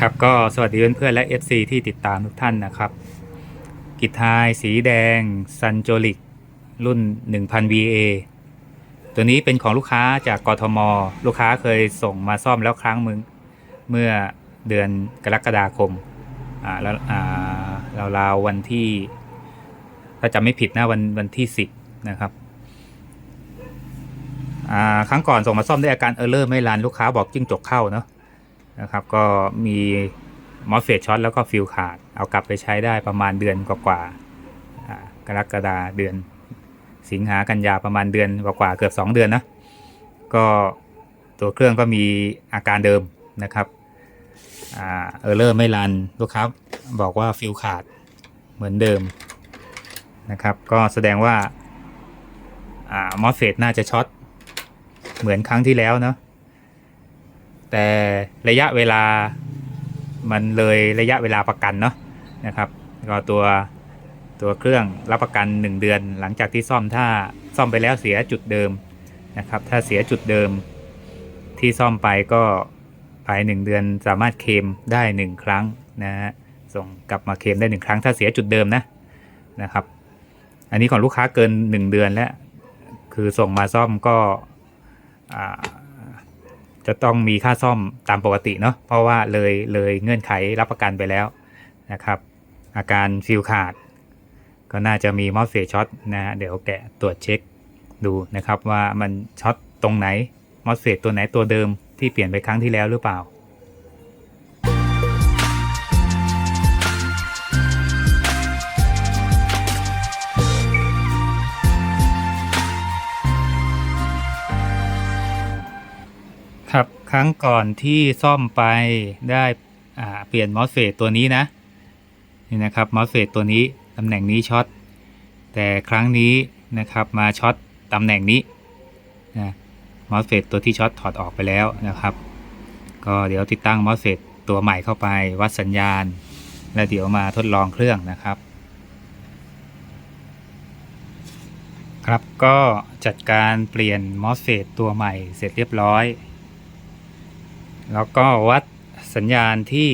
ครับก็สวัสดีเพื่อนๆและ FC ที่ติดตามทุกท่านนะครับ กิทายสีแดงซันโจลิกรุ่น 1000 VA ตัวนี้เป็นของลูกค้าจากกทม ลูกค้าเคยส่งมาซ่อมแล้วครั้งมึงเมื่อเดือนกรกฎาคมอ่าแล้วอ่าราวๆวันที่ ถ้าจำไม่ผิดนะวันวันที่ 10 นะครับอ่าครั้งก่อนส่งมาซ่อมด้วยอาการเออร์เลอร์ไม่รันลูกค้าบอกจิ้งจกเข้าเนาะ นะครับ ก็มีมอสเฟตช็อตแล้วก็ฟิลขาด เอากลับไปใช้ได้ประมาณเดือนกว่าๆอ่ากรกฎาเดือน สิงหากันยาประมาณเดือนกว่าๆเกือบ 2 เดือนนะก็ตัวเครื่องก็มีอาการเดิมนะครับเออร์เลอร์ไม่รันลูกค้าบอกว่าฟิลขาดเหมือนเดิมนะครับ ก็แสดงว่าอ่ามอสเฟตน่าจะช็อตเหมือนครั้งที่แล้วเนาะ แต่ระยะเวลามันเลยระยะเวลาประกันเนาะนะครับก็ตัวตัวเครื่องรับประกัน 1 เดือน หลังจากที่ซ่อมถ้าซ่อมไปแล้วเสียจุดเดิมนะครับ ถ้าเสียจุดเดิมที่ซ่อมไปก็ภาย 1 เดือนสามารถเคลมได้ 1 ครั้งนะฮะส่งกลับมาเคลมได้ 1 ครั้ง ถ้าเสียจุดเดิมนะนะครับ อันนี้ของลูกค้าเกิน 1 เดือนแล้ว คือส่งมาซ่อมก็อ่า จะต้องมีค่าซ่อมตามปกติเนาะเพราะว่าเลยเลยเงื่อนไขรับประกันไปแล้วนะครับ อาการฟิลขาด ก็น่าจะมีมอสเฟช็อตนะฮะเดี๋ยวแกะตรวจเช็คดูนะครับว่ามันช็อตตรงไหนมอสเฟตตัวไหนตัวเดิมที่เปลี่ยนไปครั้งที่แล้วหรือเปล่า ครั้งก่อนที่ซ่อมไปได้เปลี่ยนมอสเฟตตัวนี้นะนี่นะครับมอสเฟตตัวนี้ตำแหน่งนี้ช็อตแต่ครั้งนี้นะครับมาช็อตตำแหน่งนี้นะมอสเฟตตัวที่ช็อตถอดออกไปแล้วนะครับ ก็เดี๋ยวติดตั้งมอสเฟตตัวใหม่เข้าไปวัดสัญญาณ แล้วเดี๋ยวมาทดลองเครื่องนะครับ ครับก็จัดการเปลี่ยนมอสเฟตตัวใหม่เสร็จเรียบร้อย แล้วก็วัดสัญญาณที่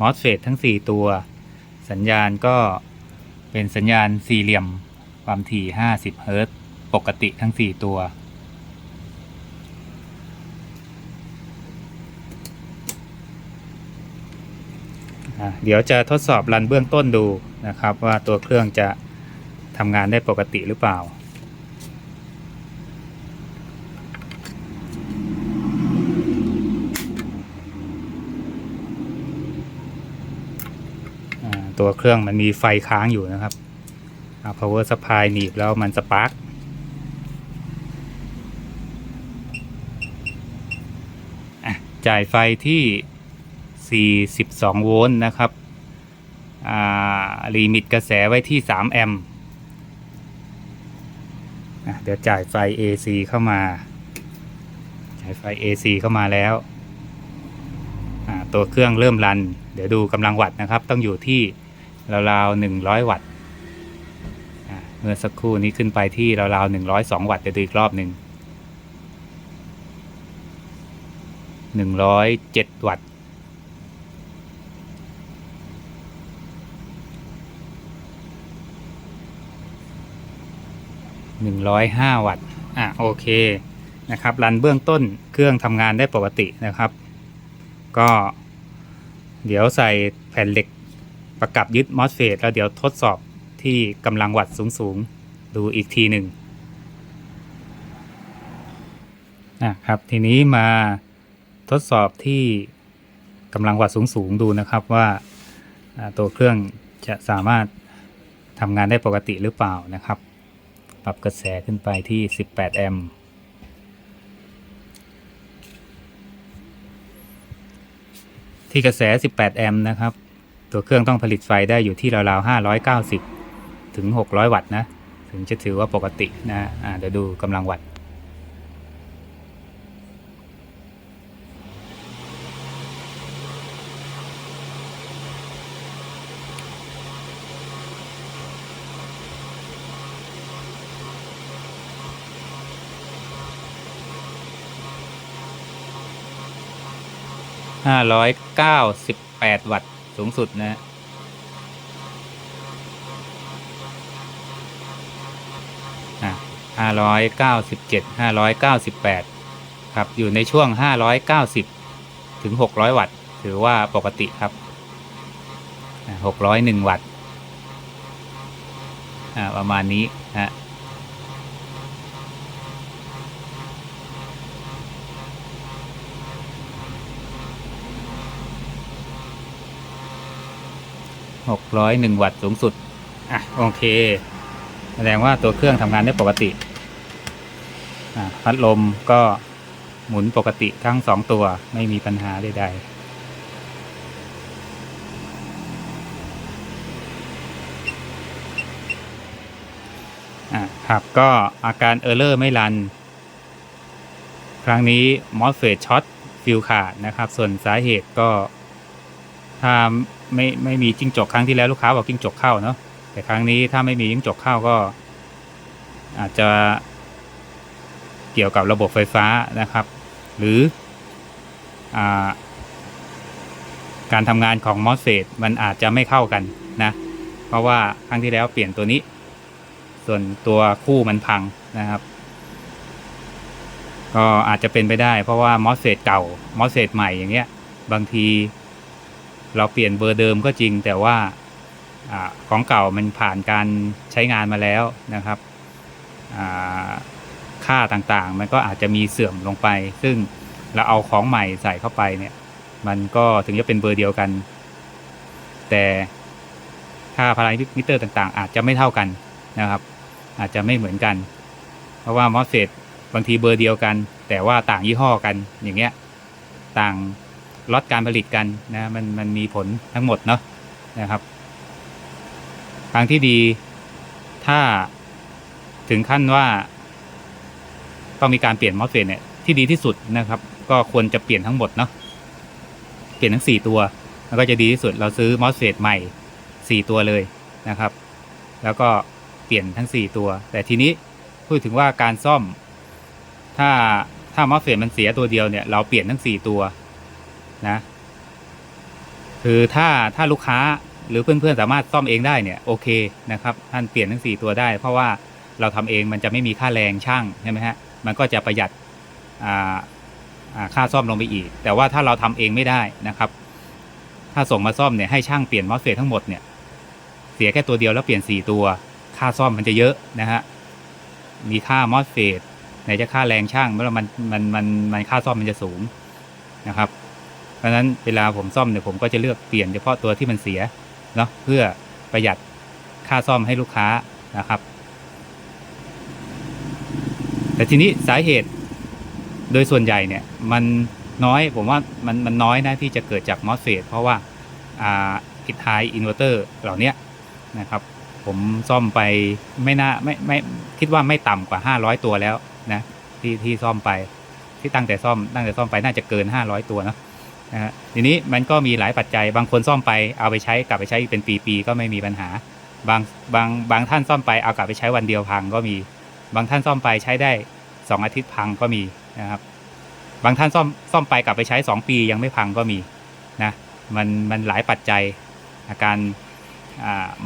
มอสเฟตทั้ง 4 ตัว สัญญาณก็เป็นสัญญาณสี่เหลี่ยมความถี่ 50 เฮิรตซ์ปกติทั้ง 4 ตัว เดี๋ยวจะทดสอบรันเบื้องต้นดูนะครับว่าตัวเครื่องจะทำงานได้ปกติหรือเปล่า ตัวเครื่องมันมีไฟค้างอยู่นะครับเอา power supply หนีบแล้วมันสปาร์กจ่ายไฟที่ 42 โวลต์นะครับอ่าลิมิตกระแสไว้ที่ 3 แอมป์เดี๋ยวจ่ายไฟ AC เข้ามา จ่ายไฟ AC เข้ามาแล้วอ่าตัวเครื่องเริ่มรัน เดี๋ยวดูกำลังวัตต์นะครับ ต้องอยู่ที่ ราวๆ100วัตต์เมื่อสักครู่นี้ขึ้นไปที่ราวๆ102วัตต์เดี๋ยวดูอีกรอบหนึ่ง107วัตต์105วัตต์อะโอเคนะครับรันเบื้องต้นเครื่องทำงานได้ปกตินะครับ ก็เดี๋ยวใส่แผ่นเหล็ก ประกับยึดมอสเฟตแล้วเดี๋ยวทดสอบที่กำลังวัตต์สูงๆ ดูอีกทีหนึ่งนะครับทีนี้มาทดสอบที่กำลังวัตต์สูงๆ ดูนะครับว่าอ่าตัวเครื่องจะสามารถทำงานได้ปกติหรือเปล่านะครับ ปรับกระแสขึ้นไปที่ 18 แอมป์ที่กระแส 18 แอมป์นะครับ ตัวเครื่องต้องผลิตไฟได้อยู่ที่ราวๆ590 ถึง 600 วัตต์นะ ถึงจะถือว่าปกตินะเดี๋ยวดูกำลังวัตต์ห้าร้อยเก้าสิบแปดวัตต์ สูงสุดนะฮะห้าร้อยเก้าสิบเจ็ดห้าร้อยเก้าสิบแปดครับ อยู่ในช่วงห้าร้อยเก้าสิบถึงหกร้อยวัตต์ ถือว่าปกติครับหกร้อยหนึ่งวัตต์ประมาณนี้ฮะ หกร้อยหนึ่งวัตต์สูงสุด อะ โอเค แสดงว่าตัวเครื่องทำงานได้ปกติ อะพัดลมก็หมุนปกติทั้งสองตัวไม่มีปัญหาใดๆอะครับก็อาการเออร์เลอร์ไม่รัน ครั้งนี้มอสเฟตช็อตฟิลขาดนะครับ ส่วนสาเหตุก็ถ้า ไม่ไม่มีจิ้งจกครั้งที่แล้วลูกค้าบอกจิ้งจกเข้าเนาะแต่ครั้งนี้ถ้าไม่มีจิ้งจกเข้าก็ อาจจะเกี่ยวกับระบบไฟฟ้านะครับ หรืออการทำงานของมอสเฟตมันอาจจะไม่เข้ากันนะ เพราะว่าครั้งที่แล้วเปลี่ยนตัวนี้ ส่วนตัวคู่มันพังนะครับ ก็อาจจะเป็นไปได้ เพราะว่ามอสเฟตเก่ามอสเฟตใหม่อย่างเงี้ย บางที เราเปลี่ยนเบอร์เดิมก็จริง แต่ว่าอของเก่ามันผ่านการใช้งานมาแล้วนะครับค่าต่างๆ มันก็อาจจะมีเสื่อมลงไป ซึ่งเราเอาของใหม่ใส่เข้าไปเนี่ย มันก็ถึงจะเป็นเบอร์เดียวกัน แต่ค่าพารามิเตอร์ต่างๆ อาจจะไม่เท่ากันนะครับ อาจจะไม่เหมือนกัน เพราะว่ามอสเฟตบางทีเบอร์เดียวกัน แต่ว่าต่างยี่ห้อกันอย่างเงี้ย ต่าง ล็อตการผลิตกันนะมันมันมีผลทั้งหมดเนาะนะครับ ทางที่ดีถ้าถึงขั้นว่าต้องมีการเปลี่ยนมอสเฟตเนี่ยที่ดีที่สุดนะครับ ก็ควรจะเปลี่ยนทั้งหมดเนาะเปลี่ยนทั้งสี่ตัวแล้วก็จะดีที่สุดเราซื้อมอสเฟตใหม่สี่ตัวเลยนะครับ แล้วก็เปลี่ยนทั้งสี่ตัว แต่ทีนี้พูดถึงว่าการซ่อม ถ้าถ้ามอสเฟตมันเสียตัวเดียวเนี่ยเราเปลี่ยนทั้งสี่ตัว นะคือถ้าถ้าลูกค้าหรือเพื่อนๆสามารถซ่อมเองได้เนี่ยโอเคนะครับท่านเปลี่ยนทั้ง 4 ตัวได้ เพราะว่าเราทำเองมันจะไม่มีค่าแรงช่างใช่ไหมฮะมันก็จะประหยัดค่าซ่อมลงไปอีก แต่ว่าถ้าเราทำเองไม่ได้นะครับ ถ้าส่งมาซ่อมเนี่ยให้ช่างเปลี่ยนมอสเฟตทั้งหมดเนี่ยเสียแค่ตัวเดียวแล้วเปลี่ยน 4 ตัว ค่าซ่อมมันจะเยอะนะฮะมีค่ามอสเฟตไหนจะค่าแรงช่างเมื่อมันมันมันมันค่าซ่อมมันจะสูงนะครับ เพราะนั้นเวลาผมซ่อมเนี่ยผมก็จะเลือกเปลี่ยนเฉพาะตัวที่มันเสียเนาะเพื่อประหยัดค่าซ่อมให้ลูกค้านะครับ แต่ทีนี้สาเหตุโดยส่วนใหญ่เนี่ยมันน้อยผมว่ามันมันน้อยนะที่จะเกิดจากมอสเฟตเพราะว่าอ่าอิทายอินเวอร์เตอร์เหล่านี้นะครับ ผมซ่อมไปไม่น่าไม่ไม่คิดว่าไม่ต่ำกว่า 500 ตัวแล้วนะที่ที่ซ่อมไปที่ตั้งแต่ซ่อมตั้งแต่ซ่อมไปน่าจะเกิน 500 ตัวเนะ นะฮะทีนี้มันก็มีหลายปัจจัย บางคนซ่อมไปเอาไปใช้กลับไปใช้เป็นปีๆก็ไม่มีปัญหา บางบางบางท่านซ่อมไปเอากลับไปใช้วันเดียวพังก็มี บางท่านซ่อมไปใช้ได้ 2 อาทิตย์พังก็มีนะครับ บางท่านซ่อมซ่อมไปกลับไปใช้ 2 ปียังไม่พังก็มีนะมันมันหลายปัจจัยอาการ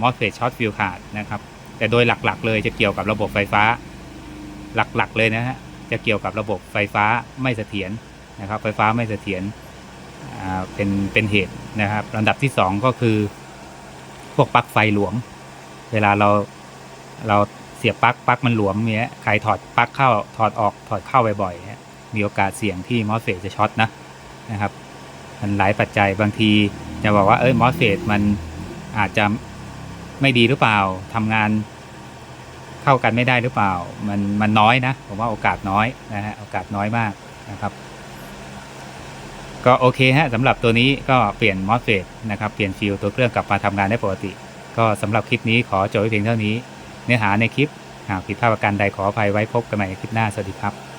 มอสเฟตช็อตฟิลขาดนะครับแต่โดยหลักๆ เลยจะเกี่ยวกับระบบไฟฟ้า หลักๆเลยนะฮะจะเกี่ยวกับระบบไฟฟ้าไม่เสถียรนะครับ ไฟฟ้าไม่เสถียร เป็นเป็นเหตุนะครับลำดับที่สองก็คือพวกปลั๊กไฟหลวม เวลาเราเราเสียบปลั๊กปลั๊กมันหลวมเนี้ยใครถอดปลั๊กเข้าถอดออกถอดเข้าบ่อยๆมีโอกาสเสี่ยงที่มอสเฟตจะช็อตนะนะครับมันหลายปัจจัยบางทีจะบอกว่าเอ้ยมอสเฟตมันอาจจะไม่ดีหรือเปล่าทำงานเข้ากันไม่ได้หรือเปล่า มันมันน้อยนะ ผมว่าโอกาสน้อยนะฮะโอกาสน้อยมากนะครับ ก็โอเคฮะสำหรับตัวนี้ก็เปลี่ยนมอสเฟตนะครับเปลี่ยนฟิลตัวเครื่องกลับมาทำงานได้ปกติ ก็สำหรับคลิปนี้ขอจบไว้เพียงเท่านี้ เนื้อหาในคลิปหากผิดพลาดประการใดขออภัยไว้พบกันใหม่คลิปหน้าสวัสดีครับ